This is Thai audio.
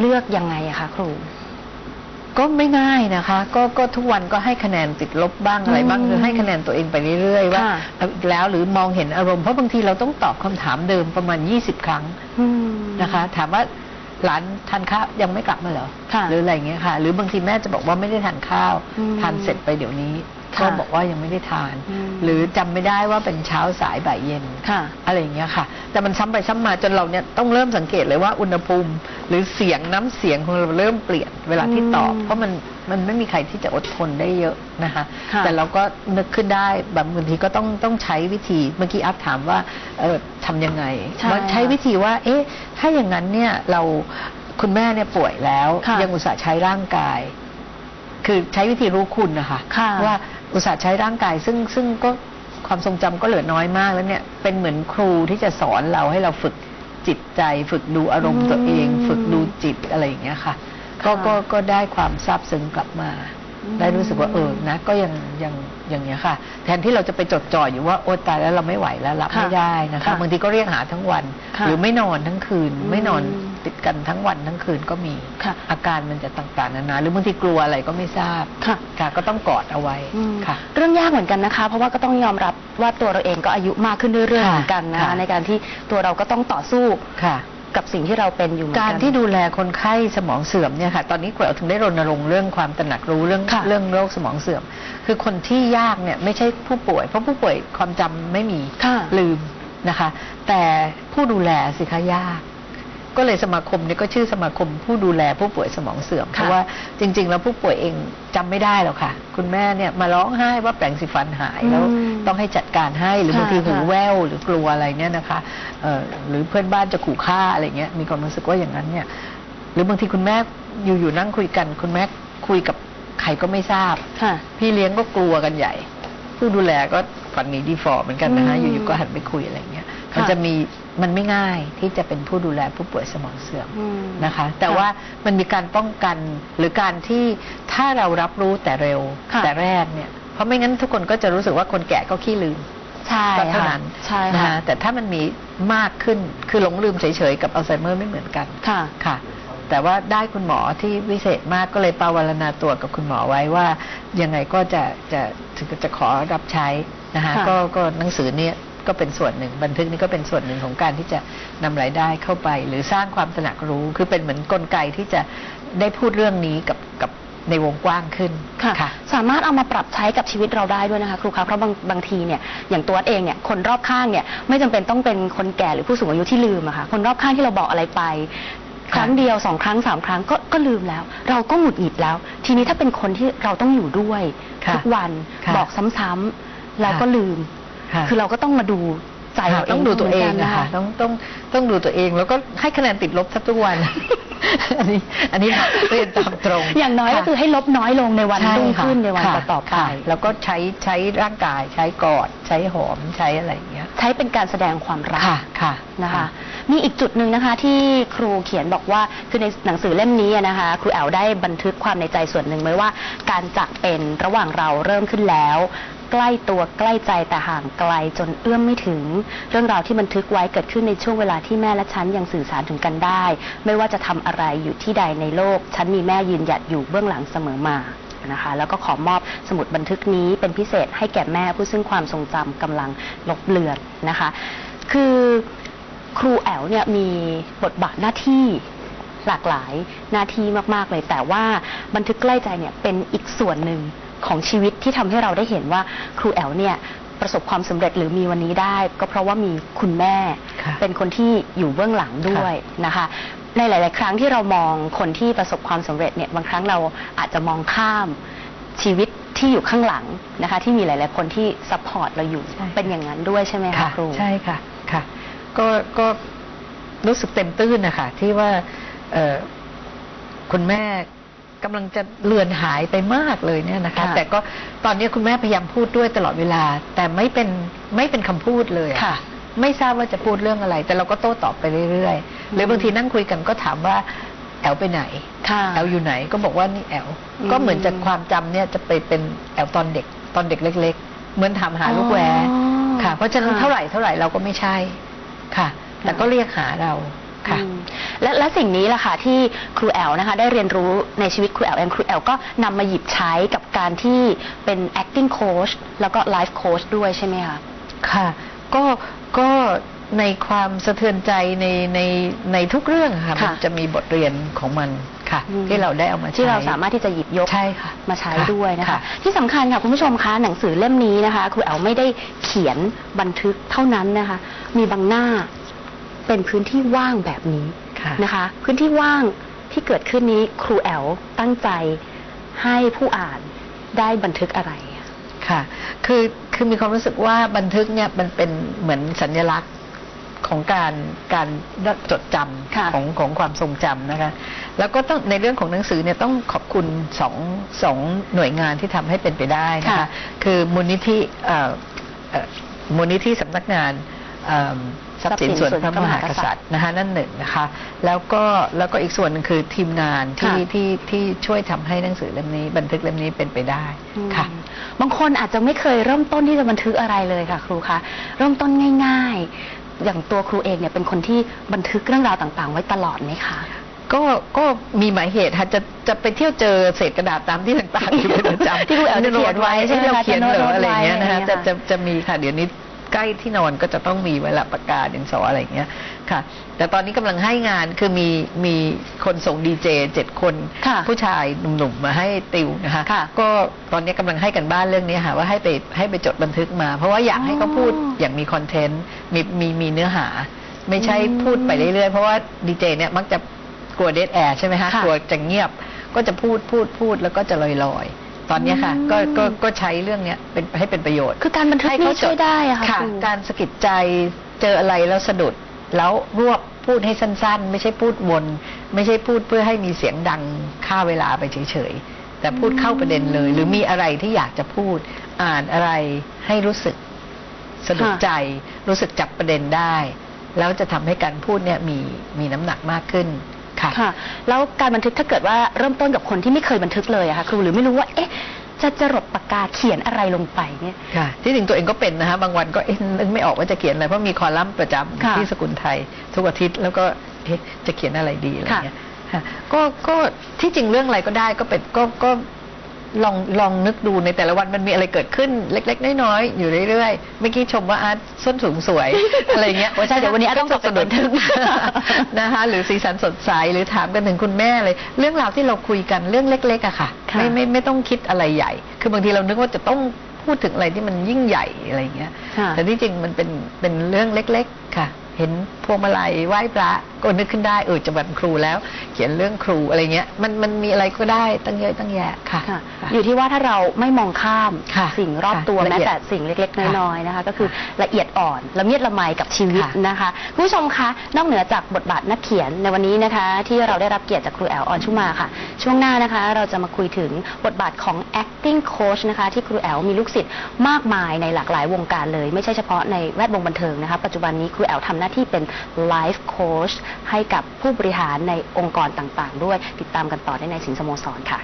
เลือกยังไงอะคะครู ก็ไม่ง่ายนะคะ ก็ก็ทุกวันก็ให้คะแนนติดลบบ้างอะไรบ้างอืมคือให้คะแนนตัวเองไปเรื่อยๆว่าค่ะเอาอีกแล้วหรือมองเห็นอารมณ์เพราะบางทีเราต้องตอบคำถามเดิมประมาณ 20 ครั้งอืมนะคะ ถามว่าหลานทานข้าวยังไม่กลับมาเหรอค่ะหรืออะไรอย่างเงี้ยค่ะ หรือ บางทีแม่จะบอกว่าไม่ได้ทานข้าว อืม ทานเสร็จไปเดี๋ยวนี้ค่ะ ก็บอกว่ายังไม่ได้ทานอืมหรือจำไม่ได้ว่าเป็นเช้าสายบ่ายเย็นค่ะอะไรอย่างเงี้ยค่ะ แต่มันซ้ำไปซ้ำมาจนเราเนี่ยต้องเริ่มสังเกตเลยว่าอุณหภูมิ หรือเสียงน้ำเสียงของเราเริ่มเปลี่ยนเวลาที่ตอบอืมเพราะมันมันไม่มีใครที่จะอดทนได้เยอะนะคะค่ะแต่เราก็นึกขึ้นได้แบบบางทีก็ต้องต้องใช้วิธีเมื่อกี้อัพถามว่าเออทำยังไงใช่ว่าใช้วิธีว่า เอ๊ะ ถ้าอย่างนั้นเนี่ยเราคุณแม่เนี่ยป่วยแล้วค่ะยังอุตส่าห์ใช้ร่างกาย คือใช้วิธีรู้คุณนะคะค่ะว่า อุตส่าห์ใช้ร่างกายซึ่งซึ่งก็ความทรงจำก็เหลือน้อยมากแล้วเนี่ยเป็นเหมือนครูที่จะสอนเราให้เราฝึกจิตใจ ฝึกดูอารมณ์ตัวเองอืมฝึกดูจิตอะไรอย่างเงี้ยค่ะก็ค่ะก็ก็ได้ความซาบซึ้งกลับมาอืมได้รู้สึกว่าเออนะ ก็ยังยังอย่างเงี้ยค่ะ แทนที่เราจะไปจดจ่ออยู่ว่าโอ๊ยตายแล้วเราไม่ไหวแล้วรับค่ะไม่ได้นะคะค่ะบางทีก็เรียกหาทั้งวันค่ะหรือไม่นอนทั้งคืนอืมไม่นอน ติดกันทั้งวันทั้งคืนก็มีค่ะอาการมันจะต่างๆนานาหรือบางทีกลัวอะไรก็ไม่ทราบค่ะค่ะก็ต้องกอดเอาไว้อืมค่ะ เรื่องยากเหมือนกันนะคะ เพราะว่าก็ต้องยอมรับว่าตัวเราเองก็อายุมากขึ้นเรื่อยๆค่ะเหมือนกันนะคะค่ะในการที่ตัวเราก็ต้องต่อสู้ค่ะกับสิ่งที่เราเป็นอยู่เหมือนการกันที่ดูแลคนไข้สมองเสื่อมเนี่ยค่ะ ตอนนี้แกววถึงได้รณรงค์เรื่องความตระหนักรู้เรื่องค่ะเรื่องโรคสมองเสื่อม คือคนที่ยากเนี่ยไม่ใช่ผู้ป่วย เพราะผู้ป่วยความจำไม่มีค่ะลืมนะคะ แต่ผู้ดูแลสิคะยาก ก็เลยสมาคมเนี่ยก็ชื่อสมาคมผู้ดูแลผู้ป่วยสมองเสื่อมเพราะว่าจริง ๆ แล้วผู้ป่วยเองจำไม่ได้หรอกค่ะ คุณแม่เนี่ยมาร้องไห้ว่าแปลงสีฟันหายแล้วอืมต้องให้จัดการให้หรือค่ะบางทีหูค่ะแว่วหรือกลัวอะไรเนี่ยนะคะเอ่อหรือเพื่อนบ้านจะขู่ฆ่าอะไรเงี้ยมีความรู้สึกว่าอย่างนั้นเนี่ยหรือบางทีคุณแม่อยู่ๆนั่งคุยกัน คุณแม่คุยกับใครก็ไม่ทราบค่ะพี่เลี้ยงก็กลัวกันใหญ่ ผู้ดูแลก็ฝันหนีดีฟอร์เหมือนกันนะคะอืมอยู่ๆก็หันไปคุยอะไรเงี้ยค่ะ มันจะมีมันไม่ง่ายที่จะเป็นผู้ดูแลผู้ป่วยสมองเสื่อมอืมนะคะ แต่ค่ะว่ามันมีการป้องกันหรือการที่ถ้าเรารับรู้แต่เร็วค่ะแต่แรกเนี่ยเพราะไม่งั้นทุกคนก็จะรู้สึกว่าคนแก่ก็ขี้ลืมใช่ก็เท่าค่ะนั้นใช่นะค่ะคะแต่ถ้ามันมีมากขึ้นคือหลงลืมเฉยๆกับอัลไซเมอร์ไม่เหมือนกันค่ะค่ะ แต่ว่าได้คุณหมอที่วิเศษมากก็เลยปาวารณาตัวกับคุณหมอไว้ว่ายังไงก็จะจะถึงจะขอรับใช้นะคะค่ะก็ก็หนังสือเนี่ย ก็เป็นส่วนหนึ่ง บันทึกนี้ก็เป็นส่วนหนึ่งของการที่จะนำรายได้เข้าไป หรือสร้างความตระหนักรู้คือเป็นเหมือนกลไกที่จะได้พูดเรื่องนี้กับกับในวงกว้างขึ้นค่ะสามารถเอามาปรับใช้กับชีวิตเราได้ด้วยนะคะครูคะเพราะบางบางทีเนี่ยอย่างตัวเองเนี่ยคนรอบข้างเนี่ยไม่จำเป็นต้องเป็นคนแก่หรือผู้สูงอายุที่ลืมอะค่ะคนรอบข้างที่เราบอกอะไรไปครั้งเดียวสองครั้งสามครั้งก็ก็ลืมแล้ว เราก็หงุดหงิดแล้ว ทีนี้ถ้าเป็นคนที่เราต้องอยู่ด้วยค่ะทุกวันค่ะบอกซ้ำๆแล้วก็ลืม ค่ะคือเราก็ต้องมาดูใจเราค่ะเองต้องดูตัวเองหมืนะกัคะต้องต้องต้องดูตัวเองแล้วก็ให้คะแนนติดลบทักทุกวัน อันนี้ อันนี้เรียนตามตรง อย่างน้อยก็ะคือให้ลบน้อยลงในวันใช่รุ่งค่ะขึ้นในวันค่ะต่อๆไปค่ะแล้วก็ใช้ใช้ร่างกายใช้กอด ใช้หอมใช้อะไรอย่างเงี้ย ใช้เป็นการแสดงความรักค่ะค่ะนะคะ มีอีกจุดหนึ่งนะคะ ที่ครูเขียนบอกว่าคือในหนังสือเล่มนี้อะนะคะ ครูแอลได้บันทึกความในใจส่วนหนึ่งไว้ว่า การจากเป็นระหว่างเราเริ่มขึ้นแล้ว ใกล้ตัวใกล้ใจแต่ห่างไกลจนเอื้อมไม่ถึง เรื่องราวที่บันทึกไว้เกิดขึ้นในช่วงเวลาที่แม่และฉันยังสื่อสารถึงกันได้ ไม่ว่าจะทำอะไรอยู่ที่ใดในโลก ฉันมีแม่ยืนหยัดอยู่เบื้องหลังเสมอมานะคะแล้วก็ขอมอบสมุดบันทึกนี้เป็นพิเศษให้แก่แม่ผู้ซึ่งความทรงจำกำลังลบเลือนนะคะ คือครูแอลเนี่ยมีบทบาทหน้าที่หลากหลายหน้าที่มาก ๆ เลย แต่ว่าบันทึกใกล้ใจเนี่ยเป็นอีกส่วนหนึ่ง ของชีวิตที่ทำให้เราได้เห็นว่าครูแอลเนี่ยประสบความสำเร็จหรือมีวันนี้ได้ ก็เพราะว่ามีคุณแม่ค่ะเป็นคนที่อยู่เบื้องหลังด้วยนะคะ ในหลาย ๆ ครั้งที่เรามองคนที่ประสบความสำเร็จเนี่ยบางครั้งเราอาจจะมองข้ามชีวิตที่อยู่ข้างหลังนะคะ ที่มีหลาย ๆ คนที่ซัพพอร์ตเราอยู่ใช่เป็นอย่างนั้นด้วยใช่ไหมคะค่ะครูใช่ค่ะค่ะ ก็ก็รู้สึกเต็มตื้นนะคะที่ว่าเอ่อคุณแม่ กำลังจะเลือนหายไปมากเลยเนี่ยนะคะ ค่ะแต่ก็ตอนนี้คุณแม่พยายามพูดด้วยตลอดเวลา แต่ไม่เป็นไม่เป็นคำพูดเลยอค่ะ ไม่ทราบว่าจะพูดเรื่องอะไร แต่เราก็โต้ตอบไปเรื่อยๆหรือบางทีนั่งคุยกันก็ถามว่าแอลไปไหน ค่ะ แอลอยู่ไหนก็บอกว่านี่แอลอืมก็เหมือนจากความจำเนี่ยจะไปเป็นแอลตอนเด็กตอนเด็กเล็ก ๆ เหมือนถามหาลูกแวอ๋อค่ะ เพราะฉะนั้นค่ะเท่าไหร่เท่าไหร่เราก็ไม่ใช่ค่ะ แต่ก็เรียกหาเราค่ะ อืมและและ สิ่งนี้แหละค่ะที่ครูแอลนะคะได้เรียนรู้ในชีวิตครูแอลเองครูแอลก็นำมาหยิบใช้กับการที่เป็น acting coach แล้วก็ life coach ด้วยใช่ไหมคะค่ะ ก็ก็ในความสะเทือนใจในในในทุกเรื่องค่ะค่ะมันจะมีบทเรียนของมันค่ะ อืม ที่เราได้เอามาใช้ ที่เราสามารถที่จะหยิบยกใช่ค่ะมาใช้ค่ะด้วยนะคะ ค่ะ ที่สำคัญค่ะคุณผู้ชมคะหนังสือเล่มนี้นะคะครูแอลไม่ได้เขียนบันทึกเท่านั้นนะคะ มีบางหน้าเป็นพื้นที่ว่างแบบนี้ค่ะ นะคะ พื้นที่ว่างที่เกิดขึ้นนี้ครูแอลตั้งใจให้ผู้อ่านได้บันทึกอะไรค่ะ คือคือมีความรู้สึกว่าบันทึกเนี่ยมันเป็นเหมือนสัญลักษณ์ของการการจดจค่ะำของของความทรงจำนะคะ แล้วก็ต้องในเรื่องของหนังสือเนี่ยต้องขอบคุณสองสองหน่วยงานที่ทำให้เป็นไปได้นะคะค่ะคือมูลนิธิเอ่อเอ่อมูลนิธิสำนักงานเอิ่ม ทรัพย์สินส่วนพระมหากษัตริย์นะคะนั่นหนึ่งนะคะ แล้วก็แล้วก็อีกส่วนหนึ่งคือทีมงานที่ค่ะที่ที่ช่วยทำให้หนังสือเล่มนี้ บันทึกเล่มนี้เป็นไปได้ค่ะอืมบางคนอาจจะไม่เคยเริ่มต้นที่จะบันทึกอะไรเลยค่ะ ครูคะเริ่มต้นง่าย ๆ อย่างตัวครูเองเนี่ยเป็นคนที่บันทึกเรื่องราวต่างๆ ไว้ตลอดไหมคะก็ก็มีหมายเหตุค่ะจะจะไปเที่ยวเจอเศษกระดาษตามที่ต่างๆอยู่เป็นประจำที่คุณแอลจะเขียนไว้ใช่ไหมที่เราคะเขียนเหรจะโน้อตอะไรอย่างเงี้ยนะคะไว้จะอะไรอย่างเงี้ยจะจะมีค่ะเดี๋ยวนี้ ใกล้ที่นอนก็จะต้องมีไว้ละปากกาดินสออะไรอย่างเงี้ยค่ะ แต่ตอนนี้กำลังให้งานคือมีมีคนส่งดีเจเจ็ดคนค่ะผู้ชายหนุ่มๆมาให้ติวนะคะค่ะก็ตอนนี้กำลังให้กันบ้านเรื่องนี้ค่ะว่าให้ไปให้ไปจดบันทึกมา เพราะว่าอยากให้เขาพูดอ๋ออย่างมีคอนเทนต์มีมีมีเนื้อหา ไม่ใช่อืมพูดไปเรื่อยๆเพราะว่าดีเจเนี่ยมักจะกลัวเดทแอร์ใช่ไหมคะค่ะกลัวจะเงียบก็จะพูดพูดพูดแล้วก็จะลอยลอยๆ ตอนเนี้ยค่ะอืมก็ก็ก็ใช้เรื่องเนี้ยเป็นให้เป็นประโยชน์ คือการบันทึกให้นี่เขาจช่วยได้อะค่ะค่ะครูการสะกิดใจเจออะไรแล้วสะดุด แล้วรวบพูดให้สั้น ๆ ไม่ใช่พูดวน ไม่ใช่พูดเพื่อให้มีเสียงดังฆ่าเวลาไปเฉยๆ แต่พูดเข้าประเด็นเลย หรือมีอะไรที่อยากจะพูด อ่านอะไรให้รู้สึกสะดุดค่ะใจ รู้สึกจับประเด็นได้ แล้วจะทำให้การพูดเนี่ยมีมีน้ำหนักมากขึ้น ค่ะ ค่ะ แล้วการบันทึกถ้าเกิดว่าเริ่มต้นกับคนที่ไม่เคยบันทึกเลยอะค่ะครูหรือไม่รู้ว่าเอ๊ะจะจรดปากกาเขียนอะไรลงไปเนี่ย ค่ะ ที่จริงตัวเองก็เป็นนะคะบางวันก็เอ๊ะนึกไม่ออกว่าจะเขียนอะไรเพราะมีคอลัมน์ประจำค่ะที่สกุลไทย ทุกอาทิตย์แล้วก็เอ๊ะจะเขียนอะไรดีอะไรเงี้ยค่ะก็ก็ที่จริงเรื่องอะไรก็ได้ก็เป็นก็ก็ ลองลองนึกดูในแต่ละวันมันมีอะไรเกิดขึ้นเล็ก ๆ น้อยๆอยู่เรื่อยๆเมื่อกี้ชมว่าอาร์ตส้นสูงสวย อะไรเงี้ยโอ้ใช่เดี๋ยววันนี้อาร์ตต้องกลับไปบันทึกนะคะ หรือสีสันสดใสหรือถามกันถึงคุณแม่เลย เรื่องราวที่เราคุยกันเรื่องเล็ก ๆอะค่ะค่ะไม่ไม่ไม่ต้องคิดอะไรใหญ่ คือบางทีเรานึกว่าจะต้องพูดถึงอะไรที่มันยิ่งใหญ่อะไรอย่างเงี้ยค่ะแต่ที่จริงมันเป็นเป็นเรื่องเล็ก ๆ ค่ะ เห็นพวงมาลัยไหว้พระก็นึกขึ้นได้เออจะวันครูแล้ว เขียนเรื่องครูอะไรเงี้ยมันมันมีอะไรก็ได้ตั้งเยอะตั้งแยะค่ะ ค่ะค่ะอยู่ที่ว่าถ้าเราไม่มองข้ามค่ะสิ่งรอบตัวค่ะละแม้เอียดแต่สิ่งเล็กๆค่ะน้อยๆนะคะ ก็คือละเอียดอ่อนละเมียดละไมกับชีวิตค่ะนะคะคุณผู้ชมคะนอกเหนือจากบทบาทนักเขียนในวันนี้นะคะ ที่เราได้รับเกียรติจากครูแอลออนชุมาค่ะ ช่วงหน้านะคะ เราจะมาคุยถึงบทบาทของ acting coach นะคะ ที่ครูแอลมีลูกศิษย์มากมายในหลากหลายวงการเลย ไม่ใช่เฉพาะในแวดวงบันเทิงนะคะ ปัจจุบันนี้ครูแอลทำหน้าที่เป็น life coach ให้กับผู้บริหารในองค์กรต่างๆ ด้วยติดตามกันต่อได้ในสินสโมสรค่ะ